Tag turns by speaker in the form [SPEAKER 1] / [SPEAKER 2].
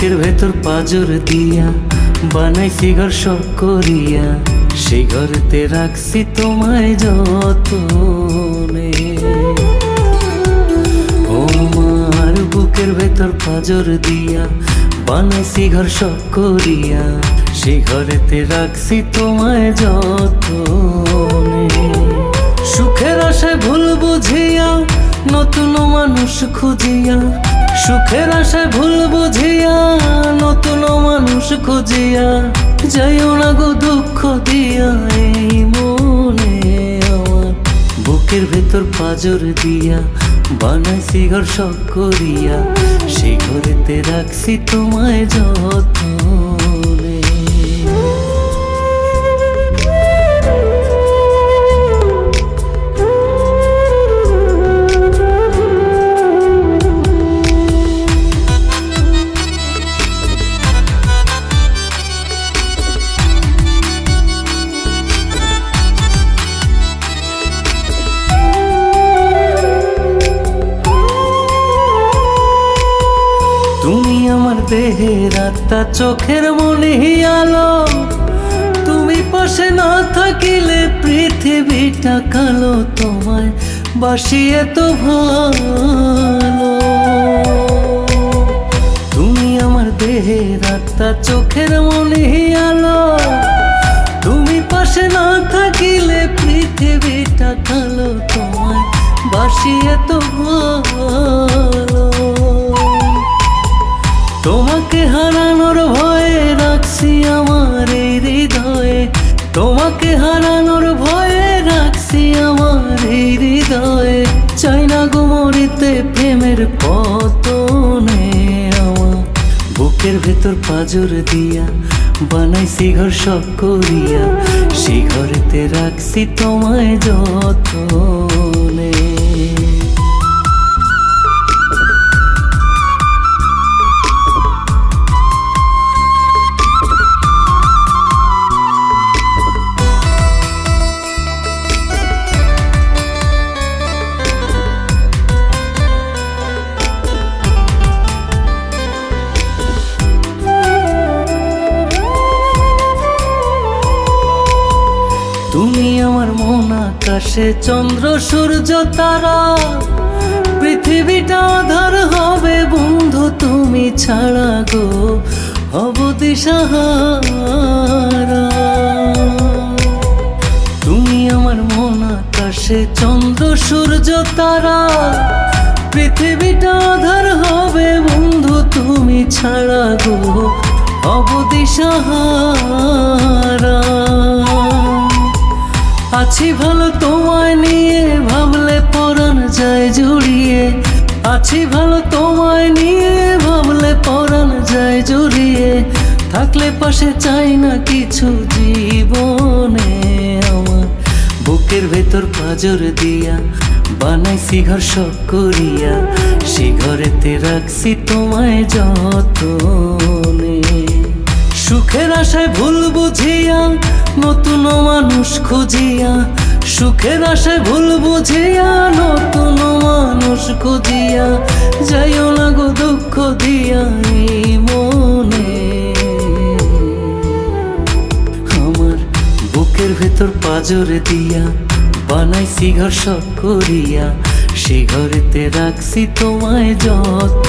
[SPEAKER 1] ভেতর পাজর দিয়া বানাইছি ঘর সব করিয়া। সেই ঘরেতে রাখছি তোমায় যত আমার বুকের ভেতর পাজর দিয়া বানাইছি ঘর সব করিয়া। সেই ঘরেতে রাখছি তোমায় যত সুখের আশায় ভুল বুঝিয়া, নতুন মানুষ খুঁজিয়া, সুখের আশায় ভুল বুঝিয়া, নতুন মানুষ খুঁজিয়া, যাইও না গো দুঃখ দিয়া মনে আমার। বুকের ভেতর পাজর দিয়া বানাইছি ঘর সব করিয়া সেই ঘরেতে রাখছি তোমায় যতনে। তুমি আমার দেহের আত্মা, চোখের মনে আলো। তুমি পাশে না থাকিলে পৃথিবীটা কালো তোমায় বাসিয়ে তো ভালো। তুমি আমার দেহের আত্মা, চোখের মনে আলো। তুমি পাশে না থাকিলে পৃথিবীটা কালো তোমায় বাসিয়ে তো ভালো। প্রেমের পতনে আমার বুকের ভেতর পাজর দিয়া বানাইছি ঘর সব করিয়া সেই ঘরেতে রাখছি তোমায় যতনে। তুমি আমার মন আকাশে চন্দ্র, সূর্য, তারা। পৃথিবীটা আধার হবে বন্ধু, তুমি ছাড়া গো সাহারা তুমি আমার মন আকাশে চন্দ্র, সূর্য, তারা। পৃথিবীটা আধার হবে বন্ধু, তুমি ছাড়া গো সাহারা আছি ভালো তোমায় নিয়ে, ভাবলে পরাণ যায় জুড়িয়ে। আছি ভালো তোমায় নিয়ে, ভাবলে পরাণ যায় জুড়িয়ে। থাকলে পাশে চাই না কিছু জীবনে আমার। বুকের ভেতর পাজর দিয়া বানাই ঘর সব করিয়া। সে ঘরেতে রাখছি তোমায় যতনে। সুখের আশায় ভুল বুঝিয়া, নতুন মানুষ খুঁজিয়া। সুখের আশায় ভুল বুঝিয়া, নতুন মানুষ খুঁজিয়া। যাইও না গো দুঃখ দিয়া মনে। আমার বুকের ভেতর পাজরে দিয়া বানাইছি ঘর সব করিয়া, সে ঘরেতে রাখছি তোমায় যত